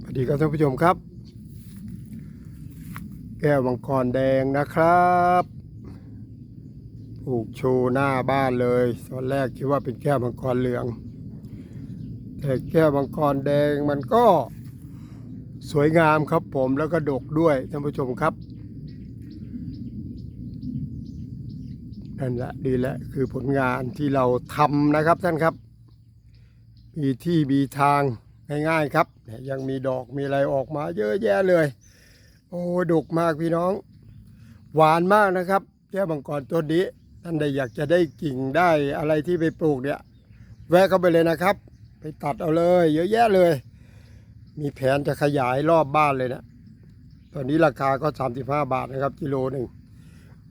สวัสดีครับท่านผู้ชมครับ แก้วมังกรแดงนะครับปลูกโชว์หน้าบ้านเลยตอนแรกคิดว่าเป็นแก้วมังกรเหลือง แต่แก้วมังกรแดงมันก็สวยงามครับผมแล้วก็ดกด้วยท่านผู้ชมครับนั่นแหละดีแหละคือผลงานที่เราทำนะครับท่านครับ มีที่มีทาง ง่ายๆครับยยังมีดอกมีอะไรออกมาเยอะแยะเลย โอ้ดกมากพี่น้อง หวานมากนะครับแก้วมังกรต้นนี้ท่านใดอยากจะได้กิ่งได้อะไรที่ไปปลูกเนี่ย แวะเข้าไปเลยนะครับ ไปตัดเอาเลย เยอะแยะเลย มีแผนจะขยายรอบบ้านเลยนะตอนนี้ราคาก็ 35 บาทนะครับกิโลหนึ่ง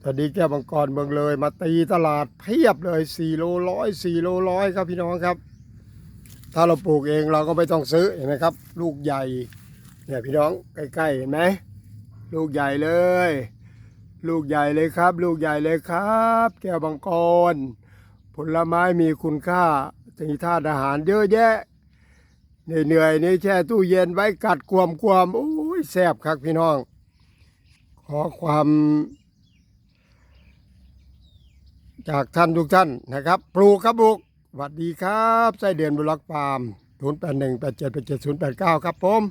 ตอนนี้แก้วมังกรเมืองเลย มาตีตลาดเพียบเลย4โลร้อย4โลร้อยครับพี่น้องครับ ถ้าเราปลูกเองเราก็ไม่ต้องซื้อเห็นไหมครับ ลูกใหญ่เนี่ยพี่น้องใกล้ๆเห็นไหมลูกใหญ่เลย ลูกใหญ่เลยครับ ลูกใหญ่เลยครับ แก้วมังกรผลไม้มีคุณค่ามีธาตุอาหารเยอะแยะเหนื่อยๆนี่แช่ตู้เย็นไว้กัดกวมกวมๆโอ้ยแซ่บครับพี่น้อง ขอความ จากท่านทุกท่านนะครับ ปลูกครับปลูก วัสดีครับไส้เดือนบุรักฟาร์ม 0 8 1 8 7 8 7 0 8 9 ครับผม